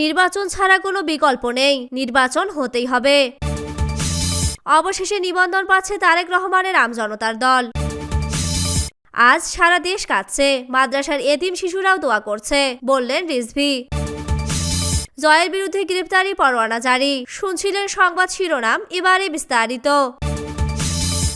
নির্বাচন ছাড়া কোনো বিকল্প নেই। নির্বাচন হতেই হবে। অবশেষে নিবন্ধন পাচ্ছে তারেক রহমানের আমজনতার দল। আজ সারা দেশ কাঁদছে। মাদ্রাসার এতিম শিশুরাও দোয়া করছে, বললেন রিজভি। জয়ের বিরুদ্ধে গ্রেপ্তারি পরোয়ানা জারি। শুনছিলেন সংবাদ শিরোনাম, এবারে বিস্তারিত।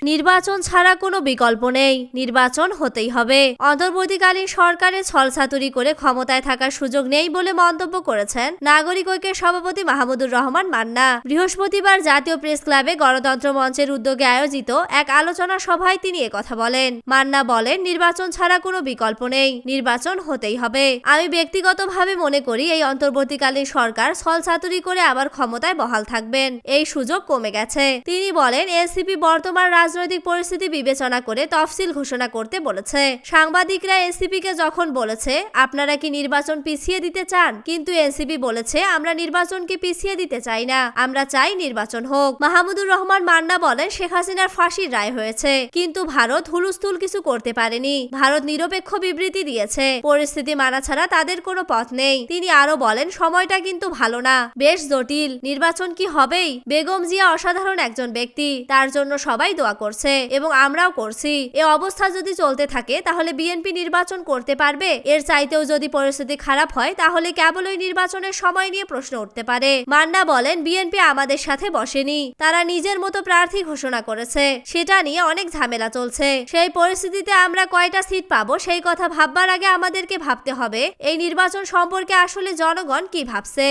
নির্বাচন ছাড়া কোনো বিকল্প নেই। নির্বাচন হতেই হবে। অন্তর্বর্তীকালীন সরকারের ছলছাতুরি করে ক্ষমতায় থাকার সুযোগ নেই বলে মন্তব্য করেছেন নাগরিক ঐক্যের সভাপতি মাহমুদুর রহমান মান্না। বৃহস্পতিবার জাতীয় প্রেস ক্লাবে গণতন্ত্র মঞ্চের উদ্যোগে আয়োজিত এক আলোচনা সভায় তিনি কথা বলেন। মান্না বলেন, নির্বাচন ছাড়া কোনো বিকল্প নেই। নির্বাচন হতেই হবে। আমি ব্যক্তিগতভাবে মনে করি এই অন্তর্বর্তীকালীন সরকার ছলছাতুরি করে আবার ক্ষমতায় বহাল থাকবেন। এই সুযোগ কমে গেছে। তিনি বলেন, এনসিপি বর্তমান রাজনৈতিক পরিস্থিতি বিবেচনা করে তফসিল ঘোষণা করতে বলেছে। সাংবাদিকরা এনসিপি কে যখন বলেছে, আপনারা কি নির্বাচন পিছিয়ে দিতে চান? কিন্তু এনসিপি বলেছে, আমরা নির্বাচনকে পিছিয়ে দিতে চাই না, আমরা চাই নির্বাচন হোক। মাহমুদুর রহমান মান্না বলেন, শেখ হাসিনার ফাঁসির রায় হয়েছে, কিন্তু ভারত হুলুস্থুল কিছু করতে পারেনি। ভারত নিরপেক্ষ বিবৃতি দিয়েছে, পরিস্থিতি মানা ছাড়া তাদের কোনো পথ নেই। তিনি আরও বলেন, সময়টা কিন্তু ভালো না, বেশ জটিল। নির্বাচন কি হবেই? বেগম জিয়া অসাধারণ একজন ব্যক্তি, তার জন্য সবাই দোয়া করছে এবং আমরাও করছি। এ অবস্থা যদি চলতে থাকে, তাহলে বিএনপি নির্বাচন করতে পারবে। এর চাইতেও যদি পরিস্থিতি খারাপ হয়, তাহলে কেবল ওই নির্বাচনের সময় নিয়ে প্রশ্ন উঠতে পারে। মান্না বলেন, বিএনপি আমাদের সাথে বসেনি। তারা নিজের মতো প্রার্থী ঘোষণা করেছে। সেটা নিয়ে অনেক ঝামেলা চলছে। সেই পরিস্থিতিতে আমরা কয়টা সিট পাবো, সেই কথা ভাববার আগে আমাদেরকে ভাবতে হবে, এই নির্বাচন সম্পর্কে আসলে জনগণ কি ভাবছে?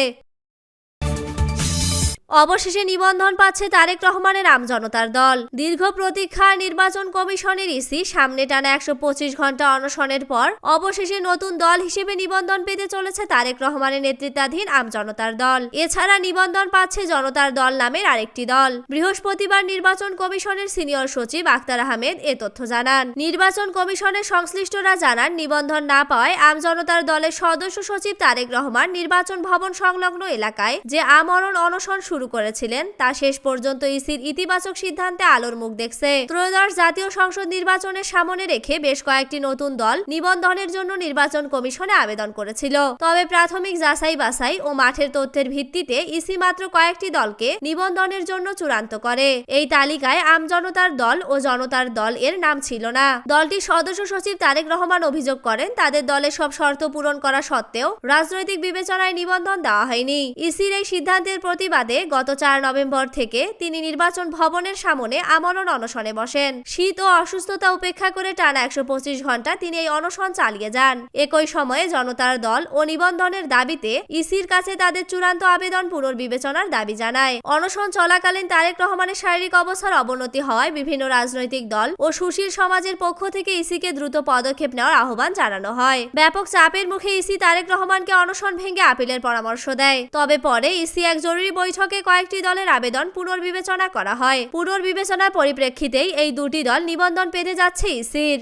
অবশেষে নিবন্ধন পাচ্ছে তারেক রহমানের আমজনতার দল। দীর্ঘ প্রতীক্ষা নির্বাচন কমিশনের ইসি সামনে টানা একশো পঁচিশ ঘণ্টা অনশনের পর অবশেষে নতুন দল হিসেবে নিবন্ধন পেতে চলেছে তারেক রহমানের নেতৃত্বাধীন আমজনতার দল। এছাড়া নিবন্ধন পাচ্ছে জনতার দল নামের আরেকটি দল। বৃহস্পতিবার নির্বাচন কমিশনের সিনিয়র সচিব আক্তার আহমেদ এ তথ্য জানান। নির্বাচন কমিশনের সংশ্লিষ্টরা জানান, নিবন্ধন না পাওয়ায় আমজনতার দলের সদস্য সচিব তারেক রহমান নির্বাচন ভবন সংলগ্ন এলাকায় যে আমরণ অনশন শুরু করেছিলেন। তা শেষ পর্যন্ত ইসির ইতিবাচক সিদ্ধান্তে আলোর মুখ দেখছে। ত্রয়োদশ জাতীয় সংসদ নির্বাচনের সামনে রেখে বেশ কয়েকটি নতুন দল নিবন্ধনের জন্য নির্বাচন কমিশনে আবেদন করেছিল। তবে প্রাথমিক যাচাই বাছাই ও মাঠের তথ্যের ভিত্তিতে ইসি মাত্র কয়েকটি দলকে নিবন্ধনের জন্য চূড়ান্ত করে। এই তালিকায় আমজনতার দল ও জনতার দল এর নাম ছিল না। দলটির সদস্য সচিব তারেক রহমান অভিযোগ করেন, তাদের দলের সব শর্ত পূরণ করা সত্ত্বেও রাজনৈতিক বিবেচনায় নিবন্ধন দেওয়া হয়নি। ইসির এই সিদ্ধান্তের প্রতিবাদে গত চার নভেম্বর থেকে তিনি নির্বাচন ভবনের সামনে আমরণ অনশনে বসেন। শীত ও অসুস্থতা উপেক্ষা করে টানা একশো পঁচিশ ঘণ্টা তিনি এই অনশন চালিয়ে যান। একই সময়ে জনতার দল ও নিবন্ধনের দাবিতে ইসির কাছে তাদের চূড়ান্ত আবেদন পুনর্বিবেচনার দাবি জানায়। অনশন চলাকালীন তারেক রহমানের শারীরিক অবস্থার অবনতি হওয়ায় বিভিন্ন রাজনৈতিক দল ও সুশীল সমাজের পক্ষ থেকে ইসিকে দ্রুত পদক্ষেপ নেওয়ার আহ্বান জানানো হয়। ব্যাপক চাপের মুখে ইসি তারেক রহমানকে অনশন ভেঙে আপিলের পরামর্শ দেয়। তবে পরে ইসি এক জরুরি বৈঠকে কয়েকটি দলের আবেদন পুনর্বিবেচনা করা হয়। পুনর্বিবেচনার পরিপ্রেক্ষিতেই এই দুটি দল নিবন্ধন পেতে যাচ্ছে ইসির।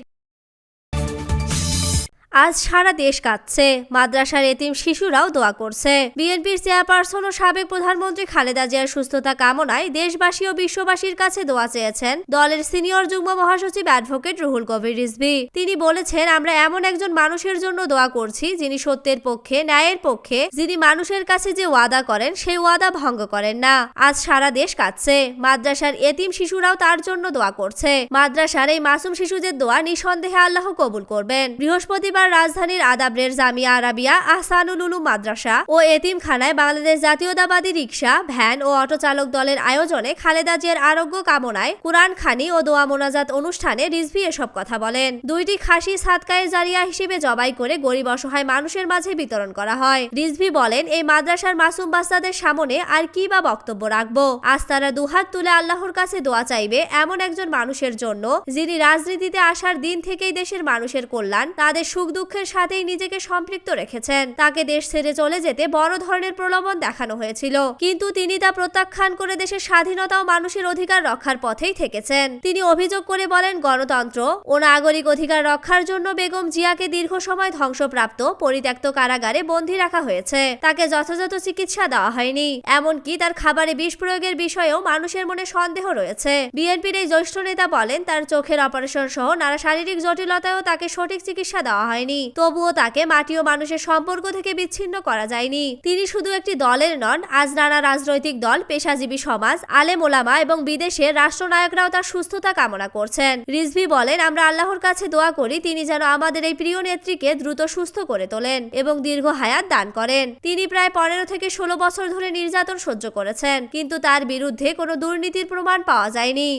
আজ সারা দেশ কাঁদছে। মাদ্রাসার এতিম শিশুরাও দোয়া করছে। বিএনপির চেয়ারপারসন ও সাবেক প্রধানমন্ত্রী খালেদা জিয়ার সুস্থতা কামনায় দেশবাসী ও বিশ্ববাসীর কাছে দোয়া চেয়েছেন দলের সিনিয়র যুগ্ম মহাসচিব অ্যাডভোকেট রুহুল কবির রিজভি। তিনি বলেছেন, আমরা এমন একজন মানুষের জন্য দোয়া করছি যিনি সত্যের পক্ষে, ন্যায়ের পক্ষে, যিনি মানুষের কাছে যে ওয়াদা করেন, সেই ওয়াদা ভঙ্গ করেন না। আজ সারা দেশ কাঁদছে। মাদ্রাসার এতিম শিশুরাও তার জন্য দোয়া করছে। মাদ্রাসার এই মাসুম শিশুদের দোয়া নিঃসন্দেহে আল্লাহ কবুল করবেন। বৃহস্পতিবার রাজধানীর আদাবরের জামিয়া আরাবিয়া আহসানুল উলুম মাদ্রাসা ও এতিমখানায় বাংলাদেশ জাতীয়তাবাদী রিক্সা ভ্যান ও অটো চালক দলের আয়োজনে খালেদা জিয়ার আরোগ্য কামনায় কুরআন খানি ও দোয়া মোনাজাত অনুষ্ঠানে রিজভি এসব কথা বলেন। দুইটি খাসি সাতকায়ে জারিয়া হিসেবে জবাই করে গরিব অসহায় মানুষের মাঝে বিতরণ করা হয়। রিজভি বলেন, এই মাদ্রাসার মাসুম বাচ্চাদের সামনে আর কি বা বক্তব্য রাখব? আজ তারা দুহাত তুলে আল্লাহর কাছে দোয়া চাইবে এমন একজন মানুষের জন্য যিনি রাজনীতিতে আসার দিন থেকেই দেশের মানুষের কল্যাণ, তাদের সুখ দুঃখের সাথেই নিজেকে সম্পৃক্ত রেখেছেন। তাকে দেশ ছেড়ে চলে যেতে বড় ধরনের প্রলোভন দেখানো হয়েছিল। কিন্তু তিনি তা প্রত্যাখ্যান করে দেশের স্বাধীনতা ও মানুষের অধিকার রক্ষার পথেই থেকেছেন। তিনি অভিযোগ করে বলেন, গণতন্ত্র ও নাগরিক অধিকার রক্ষার জন্য বেগম জিয়াকে দীর্ঘ সময় ধ্বংসপ্রাপ্ত, পরিত্যক্ত কারাগারে বন্দী রাখা হয়েছে। তাকে যথাযথ চিকিৎসা দেওয়া হয়নি। এমনকি তার খাবারে বিষ প্রয়োগের বিষয়েও মানুষের মনে সন্দেহ রয়েছে। বিএনপির এই জ্যেষ্ঠ নেতা বলেন, তার চোখের অপারেশন সহ নানা শারীরিক জটিলতায়ও তাকে সঠিক চিকিৎসা দেওয়া হয় হয়নি। তবুও তাকে মাটি ও মানুষের সম্পর্ক থেকে বিচ্ছিন্ন করা যায়নি। তিনি শুধু একটি দলের নন, আজ নানা রাজনৈতিক দল, পেশাজীবী সমাজ, আলেম ওলামা এবং বিদেশের রাষ্ট্রনায়করাও তার সুস্থতা কামনা করছেন। রিজভি বলেন, আমরা আল্লাহর কাছে দোয়া করি, তিনি যেন আমাদের এই প্রিয় নেত্রীকে দ্রুত সুস্থ করে তোলেন এবং দীর্ঘ হায়াত দান করেন। তিনি প্রায় পনেরো থেকে ষোলো বছর ধরে নির্যাতন সহ্য করেছেন, কিন্তু তার বিরুদ্ধে কোনো দুর্নীতির প্রমাণ পাওয়া যায়নি।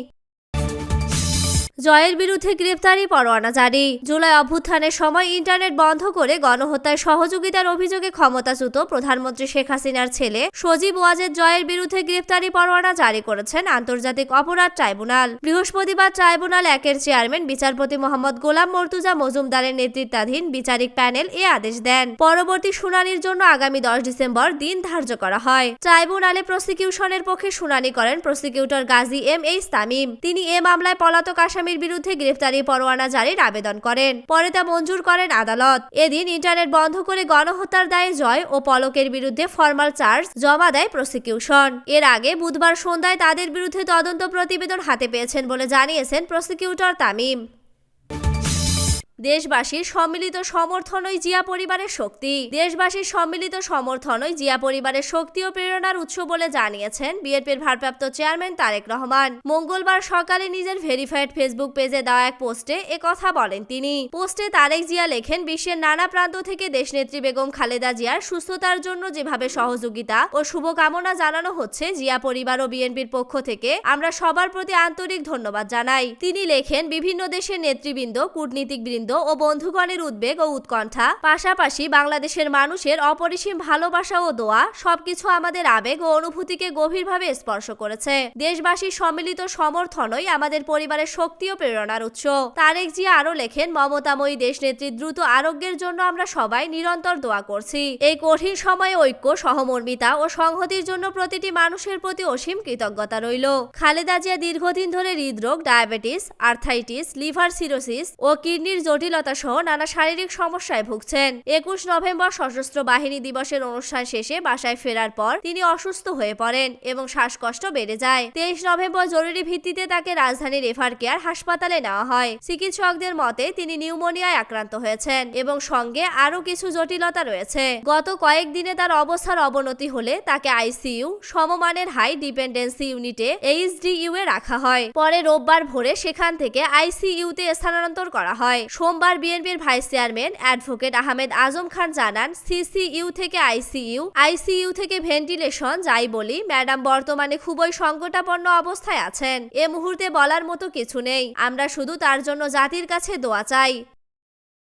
জয়ের বিরুদ্ধে গ্রেফতারি পরোয়ানা জারি। জুলাই অভ্যুত্থানের সময় ইন্টারনেট বন্ধ করে গণহত্যায় সহযোগিতার অভিযোগে ক্ষমতাচ্যুত প্রধানমন্ত্রী শেখ হাসিনার ছেলে সজীব ওয়াজেদ জয়ের বিরুদ্ধে গ্রেফতারি পরোয়ানা জারি করেছেন আন্তর্জাতিক অপরাধ ট্রাইব্যুনাল। বৃহস্পতিবার ট্রাইব্যুনাল একের চেয়ারম্যান, বিচারপতি মোহাম্মদ গোলাম মর্তুজা মজুমদারের নেতৃত্বাধীন বিচারিক প্যানেল এ আদেশ দেন। পরবর্তী শুনানির জন্য আগামী দশ ডিসেম্বর দিন ধার্য করা হয়। ট্রাইব্যুনালে প্রসিকিউশনের পক্ষে শুনানি করেন prosecutor Gazi M H Tamim. তিনি এ মামলায় পলাতক আসামির বিরুদ্ধে গ্রেফতারি পরোয়ানা জারির আবেদন করেন। পরে তা মঞ্জুর করেন আদালত। এদিন ইন্টারনেট বন্ধ করে গণহত্যার দায়ে জয় ও পলকের বিরুদ্ধে ফরমাল চার্জ জমা দেয় প্রসিকিউশন। এর আগে বুধবার সন্ধ্যায় তাদের বিরুদ্ধে তদন্ত প্রতিবেদন হাতে পেয়েছেন বলে জানিয়েছেন প্রসিকিউটর তামিম। দেশবাসীর সম্মিলিত সমর্থনই জিয়া পরিবারের শক্তি। দেশবাসীর সম্মিলিত সমর্থনই জিয়া পরিবারের শক্তি ও প্রেরণার উৎস বলে জানিয়েছেন বিএনপির ভারপ্রাপ্ত চেয়ারম্যান তারেক রহমান। মঙ্গলবার সকালে নিজের ভেরিফাইড ফেসবুক পেজে দেওয়া এক পোস্টে কথা বলেন তিনি। পোস্টে তারেক জিয়া লেখেন, বিশ্বের নানা প্রান্ত থেকে দেশনেত্রী বেগম খালেদা জিয়ার সুস্থতার জন্য যেভাবে সহযোগিতা ও শুভকামনা জানানো হচ্ছে, জিয়া পরিবার ও বিএনপির পক্ষ থেকে আমরা সবার প্রতি আন্তরিক ধন্যবাদ জানাই। তিনি লেখেন, বিভিন্ন দেশের নেতৃবৃন্দ, কূটনীতিকবৃন্দ ও বন্ধুগণের উদ্বেগ ও উৎকণ্ঠা। পাশাপাশি বাংলাদেশের মানুষের অপরিসীম ভালোবাসা ও দোয়া সবকিছু আমাদের আবেগ ও অনুভূতিকে গভীরভাবে স্পর্শ করেছে। দেশবাসীর সম্মিলিত সমর্থনই আমাদের পরিবারের শক্তি ও প্রেরণার উৎস। তারেক জি আরও লেখেন, মমতাময়ী দেশনেত্রীর দ্রুত আরোগ্যের জন্য আমরা সবাই নিরন্তর দোয়া করছি। এই কঠিন সময়ে ঐক্য, সহমর্মিতা ও সংহতির জন্য প্রতিটি মানুষের প্রতি অসীম কৃতজ্ঞতা রইল। খালেদা জিয়া দীর্ঘদিন ধরে হৃদরোগ, ডায়াবেটিস, আর্থাইটিস, লিভার সিরোসিস ও কিডনির জটিলতা সহ নানা শারীরিক সমস্যায় ভুগছেন। একুশ নভেম্বর সশস্ত্র বাহিনী দিবসের অনুষ্ঠান শেষে বাসায় ফেরার পর তিনি অসুস্থ হয়ে পড়েন এবং শ্বাসকষ্ট বেড়ে যায়। তেইশ নভেম্বর জরুরি ভিত্তিতে তাকে রাজধানীর রেফার কেয়ার হাসপাতালে নেওয়া হয়। চিকিৎসকদের মতে, তিনি নিউমোনিয়ায় আক্রান্ত হয়েছেন এবং সঙ্গে আরও কিছু জটিলতা রয়েছে। গত কয়েকদিনে তার অবস্থার অবনতি হলে তাকে আইসিইউ, সমমানের হাই ডিপেন্ডেন্সি ইউনিটে এইচডিইউ এ রাখা হয়। পরে রোববার ভোরে সেখান থেকে আইসিইউতে স্থানান্তর করা হয়। সোমবার বিএনপির vice chairman advocate Ahmed Azam Khan জানান, সিসিইউ থেকে আইসিইউ আইসিইউ থেকে ভেন্টিলেশন যাই বলি, ম্যাডাম বর্তমানে খুবই সংকটাপন্ন অবস্থায় আছেন। এ মুহূর্তে বলার মতো কিছু নেই। আমরা শুধু তার জন্য জাতির কাছে দোয়া চাই।